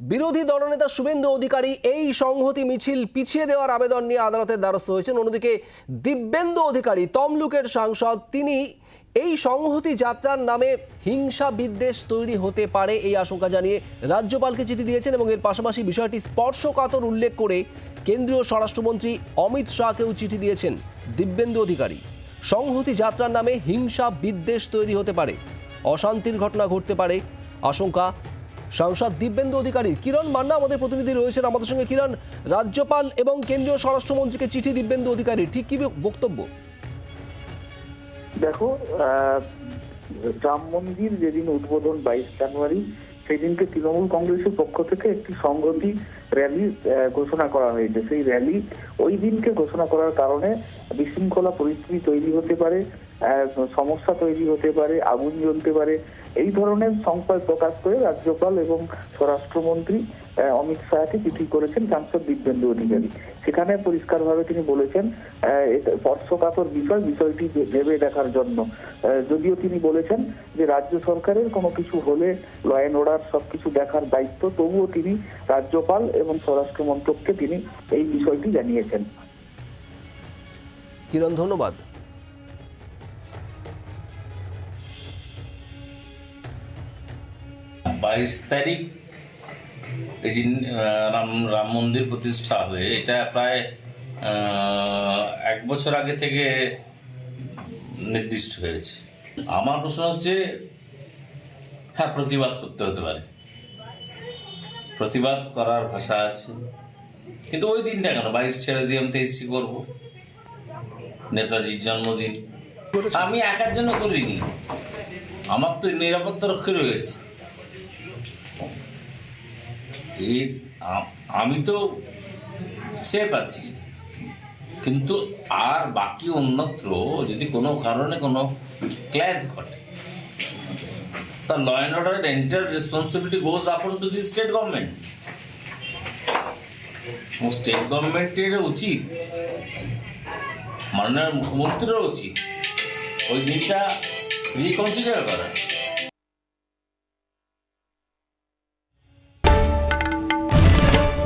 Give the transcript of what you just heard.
বিরোধী দলনেতা শুভেন্দু অধিকারী এই সংহতি মিছিল পিছিয়ে দেওয়ার আবেদন নিয়ে আদালতের দ্বারস্থ হয়েছেন। অন্যদিকে দিব্যেন্দু অধিকারী তমলুকের সাংসদ, তিনি এই সংহতি যাত্রার নামে হিংসা বিদ্বেষ তৈরি হতে পারে এই আশঙ্কা জানিয়ে রাজ্যপালকে চিঠি দিয়েছেন এবং এর পাশাপাশি বিষয়টি স্পর্শকাতর উল্লেখ করে কেন্দ্রীয় স্বরাষ্ট্রমন্ত্রী অমিত শাহকেও চিঠি দিয়েছেন দিব্যেন্দু অধিকারী। সংহতি যাত্রার নামে হিংসা বিদ্বেষ তৈরি হতে পারে। অশান্তির ঘটনা ঘটতে পারে। আশঙ্কা সাংসদ দিব্যেন্দু অধিকারী কিরণ মান্না আমাদের প্রতিনিধি রয়েছেন। আমাদের সঙ্গে কিরণ, রাজ্যপাল এবং কেন্দ্রীয় স্বরাষ্ট্রমন্ত্রীকে চিঠি দিব্যেন্দু অধিকারী, ঠিক কি বক্তব্য? দেখো রাম মন্দির যেদিন উদ্বোধন বাইশ জানুয়ারি সেই দিনকে তৃণমূল কংগ্রেসের পক্ষ থেকে একটি সংহতি র্যালি ঘোষণা করা হয়েছে। সেই র্যালি ওই দিনকে ঘোষণা করার কারণে বিশৃঙ্খলা পরিস্থিতি তৈরি হতে পারে। সমস্যা তৈরি হতে পারে, আগুন জ্বলতে পারে। এই ধরনের সংশয় প্রকাশ করে রাজ্যপাল এবং স্বরাষ্ট্রমন্ত্রী অমিত শাহকে চিঠি করেছেন সাংসদ দিব্যেন্দু অধিকারী। সেখানে পরিষ্কারভাবে তিনি বলেছেন স্পর্শকাতর বিষয়, বিষয়টি ভেবে দেখার জন্য। যদিও তিনি বলেছেন যে, রাজ্য সরকারের কোনো কিছু হলে ল অ্যান্ড অর্ডার সবকিছু দেখার দায়িত্ব, তবুও তিনি রাজ্যপাল এবং স্বরাষ্ট্র মন্ত্রককে তিনি এই বিষয়টি জানিয়েছেন। কিরণ, ধন্যবাদ। বাইশ তারিখ এই যে রাম রাম মন্দির প্রতিষ্ঠা হবে, এটা প্রায় এক বছর আগে থেকে নির্দিষ্ট হয়েছে। আমার প্রশ্ন হচ্ছে হ্যাঁ প্রতিবাদ করতে হতে পারে। প্রতিবাদ করার ভাষা আছে। কিন্তু ওই দিনটা কেন? বাইশ ছেড়ে দিয়ে আমি তেইশই করব। নেতাজির জন্মদিন। আমি একার জন্য করিনি। আমার তো নিরাপত্তা রক্ষী রয়েছে। আমি তো সেফ আছি। কিন্তু আর বাকি অন্যত্র যদি কোনো কারণে কোনো ক্ল্যাশ ঘটে তা law and order entire responsibility goes upon to the state government state গভর্নমেন্টের উচিত, মাননীয় মুখ্যমন্ত্রীরও উচিত, ওই দিনটা রিকনসিডার করা।